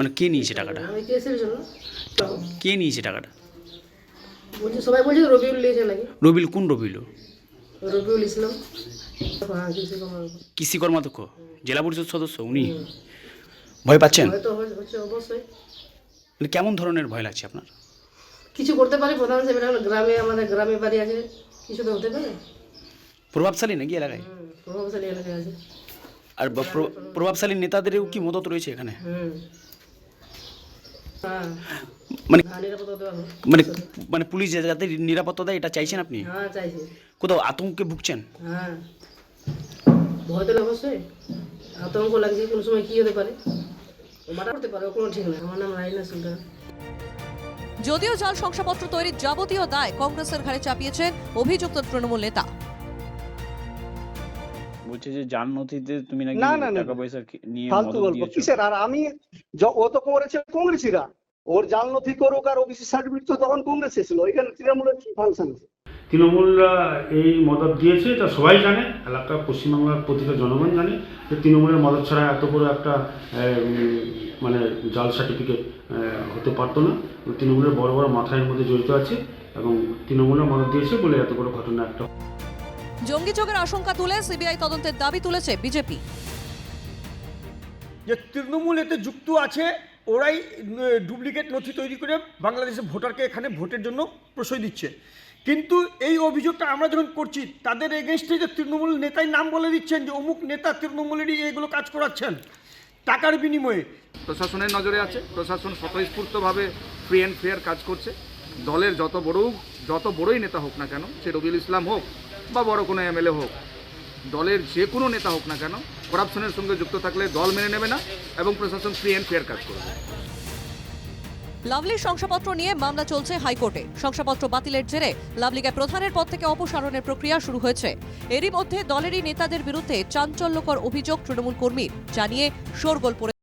মানে কে নিয়েছে টাকাটা? ওই কেসের জন্য। কে নিয়েছে টাকাটা? বলছে সবাই বলছে রবিউল নিয়েছে নাকি? রবিল কোন রবিল রবিউল ইসলাম। হ্যাঁ কিছু কমার কৃষি কর্মাধ্যক্ষ জেলা পরিষদ সদস্য উনি? ভয় পাচ্ছেন? হয়তো হবে- হচ্ছে অবশ্যই। মানে কেমন ধরনের ভয় লাগছে আপনার? কিছু করতে পারে প্রধান সাহেব এটা হলো। গ্রামে আমাদের গ্রামে বাড়ি আছে। কিছু তো হতে পারে। প্রভাবশালী নাকি এলাকায়? হুম, প্রভাবশালী এলাকায় আছে। আর ব- প্র- প্রভাবশালী নেতাদেরও কি মদত রয়েছে এখানে? হুম। মানে হ্যাঁ। মানে মানে পুলিশ যাতে নিরাপত্তা দেয় এটা চাইছেন আপনি? হ্যাঁ কোথাও আতঙ্কে ভুগছেন? হ্যাঁ। ভয় তো অবশ্যই। আতঙ্ক লাগছে কোন সময় কি হতে পারে? মারা করতে পারে কোনো ঠিক না আমার নাম রাইনা সুলতান। যদিও জাল শংসাপত্র তৈরির যাবতীয় দায় কংগ্রেসের ঘাড়ে চাপিয়েছেন অভিযুক্ত তৃণমূল নেতা। বলছে যে জাল নথিতে তুমি নাকি না, না। টাকা পয়সা নিয়ে ফালতু গল্প। কিসের? আর আমি ও তো করেছে কংগ্রেসিরা। ওর জাল নথি করুক আর ওবিসি সার্টিফিকেট তো তখন কংগ্রেস ছিল এখানে তৃণমূলের কি ফাংশন আছে? তৃণমূলরা এই মদত দিয়েছে এটা সবাই জানে। এলাকা পশ্চিমবাংলার প্রতিটা জনগণ জানে যে তৃণমূলের মদত ছাড়া এত বড় একটা আহ, মানে জাল সার্টিফিকেট হতে পারতো না। তৃণমূলের বড় বড় মাথায় মধ্যে জড়িত আছে এবং তৃণমূলের মদত দিয়েছে বলে এত বড় ঘটনা একটা জঙ্গি যোগের আশঙ্কা তুলে সিবিআই তদন্তের দাবি তুলেছে বিজেপি। যে তৃণমূল এতে যুক্ত আছে ওরাই ডুপ্লিকেট নথি তৈরি করে বাংলাদেশের ভোটারকে এখানে ভোটের জন্য প্রশ্রয় দিচ্ছে। কিন্তু এই অভিযোগটা আমরা যখন করছি তাদের এগেনস্টে যে তৃণমূল নেতাই নাম বলে দিচ্ছেন যে অমুক নেতা তৃণমূলেরই এগুলো কাজ করাচ্ছেন টাকার বিনিময়ে। প্রশাসনের নজরে আছে প্রশাসন স্বতঃস্ফূর্তভাবে ফ্রি অ্যান্ড ফেয়ার কাজ করছে। দলের যত বড় যত বড়ই নেতা হোক না কেন সে রবিউল ইসলাম হোক বা বড় কোনো এমএলএ হোক, দলের যে কোনো নেতা হোক না কেন করাপশনের সঙ্গে যুক্ত থাকলে দল মেনে নেবে না এবং প্রশাসন ফ্রি অ্যান্ড ফেয়ার কাজ করবে। লাভলির শংসাপত্র নিয়ে মামলা চলছে হাইকোর্টে। শংসাপত্র বাতিলের জেরে লাভলিকে প্রধানের পদ থেকে অপসারণের প্রক্রিয়া শুরু হয়েছে। এরই মধ্যে দলেরই নেতাদের বিরুদ্ধে চাঞ্চল্যকর অভিযোগ তৃণমূল কর্মীর, জানিয়ে শোরগোল পড়ে